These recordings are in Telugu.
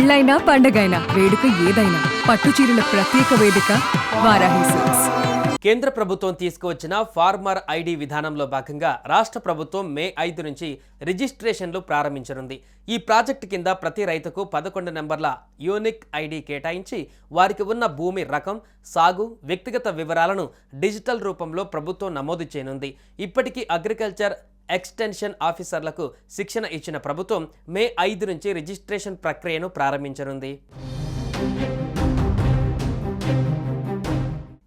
పెళ్ళైనా పండగైనా వేడుక ఏదైనా పట్టు చీరల ప్రత్యేక వేదిక వారాహి సిల్క్స్ కేంద్ర ప్రభుత్వం తీసుకువచ్చిన ఫార్మర్ ఐడి విధానంలో భాగంగా రాష్ట్ర ప్రభుత్వం మే ఐదు నుంచి రిజిస్ట్రేషన్లు ప్రారంభించనుంది. ఈ ప్రాజెక్టు కింద ప్రతి రైతుకు పదకొండు నెంబర్ల యూనిక్ ఐడి కేటాయించి వారికి ఉన్న భూమి రకం సాగు వ్యక్తిగత వివరాలను డిజిటల్ రూపంలో ప్రభుత్వం నమోదు చేయనుంది. ఇప్పటికీ అగ్రికల్చర్ ఎక్స్టెన్షన్ ఆఫీసర్లకు శిక్షణ ఇచ్చిన ప్రభుత్వం మే ఐదు నుంచి రిజిస్ట్రేషన్ ప్రక్రియను ప్రారంభించనుంది.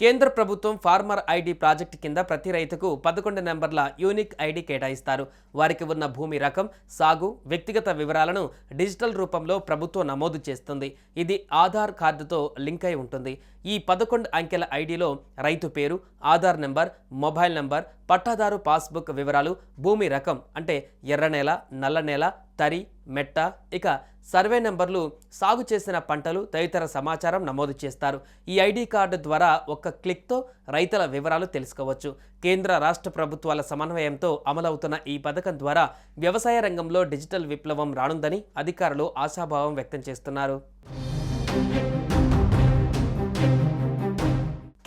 కేంద్ర ప్రభుత్వం ఫార్మర్ ఐడి ప్రాజెక్టు కింద ప్రతి రైతుకు పదకొండు నెంబర్ల యూనిక్ ఐడి కేటాయిస్తారు. వారికి ఉన్న భూమి రకం సాగు వ్యక్తిగత వివరాలను డిజిటల్ రూపంలో ప్రభుత్వం నమోదు చేస్తుంది. ఇది ఆధార్ కార్డుతో లింక్ అయి ఉంటుంది. ఈ పదకొండు అంకెల ఐడిలో రైతు పేరు ఆధార్ నెంబర్ మొబైల్ నెంబర్ పట్టాదారు పాస్బుక్ వివరాలు భూమి రకం అంటే ఎర్ర నేల నల్ల నేల తరి మెట్ట. ఇక సర్వే నెంబర్లు సాగు చేసిన పంటలు తదితర సమాచారం నమోదు చేస్తారు. ఈ ఐడి కార్డు ద్వారా ఒక్క క్లిక్తో రైతుల వివరాలు తెలుసుకోవచ్చు. కేంద్ర రాష్ట్ర ప్రభుత్వాల సమన్వయంతో అమలవుతున్న ఈ పథకం ద్వారా వ్యవసాయ రంగంలో డిజిటల్ విప్లవం రానుందని అధికారులు ఆశాభావం వ్యక్తం చేస్తున్నారు.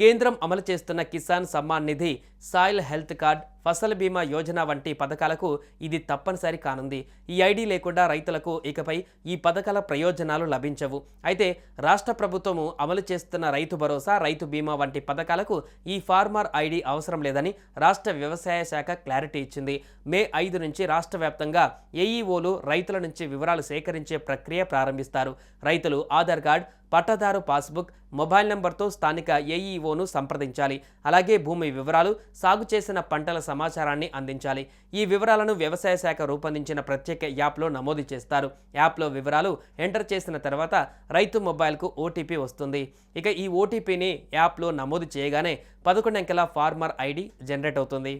కేంద్రం అమలు చేస్తున్న Kisan Samman Nidhi soil health card Fasal Bima Yojana వంటి పథకాలకు ఇది తప్పనిసరి కానుంది. ఈ ఐడి లేకుండా రైతులకు ఇకపై ఈ పథకాల ప్రయోజనాలు లభించవు. అయితే రాష్ట్ర ప్రభుత్వము అమలు చేస్తున్న రైతు భరోసా రైతు బీమా వంటి పథకాలకు ఈ ఫార్మర్ ఐడి అవసరం లేదని రాష్ట్ర వ్యవసాయ శాఖ క్లారిటీ ఇచ్చింది. మే ఐదు నుంచి రాష్ట్ర వ్యాప్తంగా ఏఈఓలు రైతుల నుంచి వివరాలు సేకరించే ప్రక్రియ ప్రారంభిస్తారు. రైతులు ఆధార్ కార్డ్ పట్టాదారు పాస్బుక్ మొబైల్ నెంబర్తో స్థానిక ఏఈఓను సంప్రదించాలి. అలాగే భూమి వివరాలు సాగు చేసిన పంటల సమాచారాన్ని అందించాలి. ఈ వివరాలను వ్యవసాయ శాఖ రూపొందించిన ప్రత్యేక యాప్లో నమోదు చేస్తారు. యాప్లో వివరాలు ఎంటర్ చేసిన తర్వాత రైతు మొబైల్కు ఓటీపీ వస్తుంది. ఇక ఈ ఓటీపీని యాప్లో నమోదు చేయగానే పదకొండు అంకెల ఫార్మర్ ఐడి జనరేట్ అవుతుంది.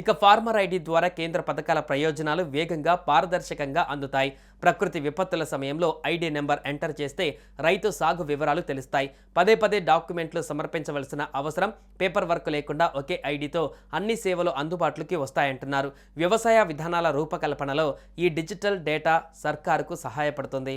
ఇక ఫార్మర్ ఐడి ద్వారా కేంద్ర పథకాల ప్రయోజనాలు వేగంగా పారదర్శకంగా అందుతాయి. ప్రకృతి విపత్తుల సమయంలో ఐడి నెంబర్ ఎంటర్ చేస్తే రైతు సాగు వివరాలు తెలుస్తాయి. పదే పదే డాక్యుమెంట్లు సమర్పించవలసిన అవసరం పేపర్ వర్క్ లేకుండా ఒకే ఐడితో అన్ని సేవలు అందుబాటులోకి వస్తాయంటున్నారు. వ్యవసాయ విధానాల రూపకల్పనలో ఈ డిజిటల్ డేటా సర్కారుకు సహాయపడుతుంది.